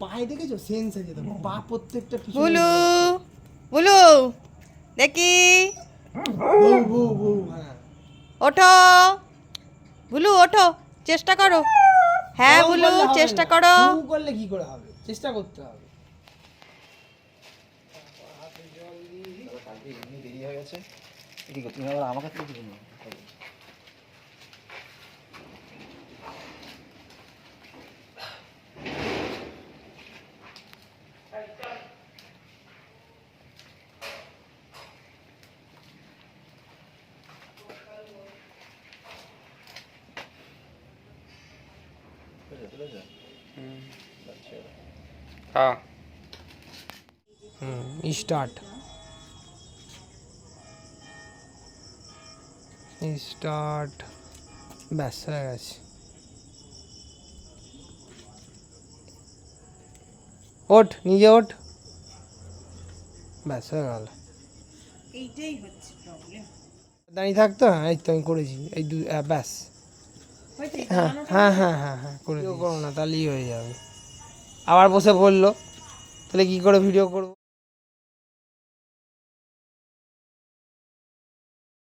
পায়ে দেখেছ? সেন্স আছে তো পা প্রত্যেকটা বুলু বুলু দেখি। বউ বউ বউ হ্যাঁ। ওঠো। বুলু ওঠো চেষ্টা করো। হ্যাঁ বুলু চেষ্টা করো। করলে কি করে হবে? চেষ্টা করতে হবে। কালকে এমনি দেরি হয়ে গেছে। কি গো, তুমি আবার আমাকে থেকে কিছু হ্যাঁ হুম স্টার্ট স্টার্ট ব্যাস হয়ে গেছে ওঠ নিজে ওঠ ব্যাস হয়ে গেল এইটাই হচ্ছে প্রবলেম দাঁড়িয়ে থাকতো হ্যাঁ এই তো আমি করেছি। এই দু ব্যাস হ্যাঁ হ্যাঁ হ্যাঁ হ্যাঁ হ্যাঁ করে করো না তাহলেই হয়ে যাবে। আবার বসে বলল তাহলে কি করে ভিডিও করব?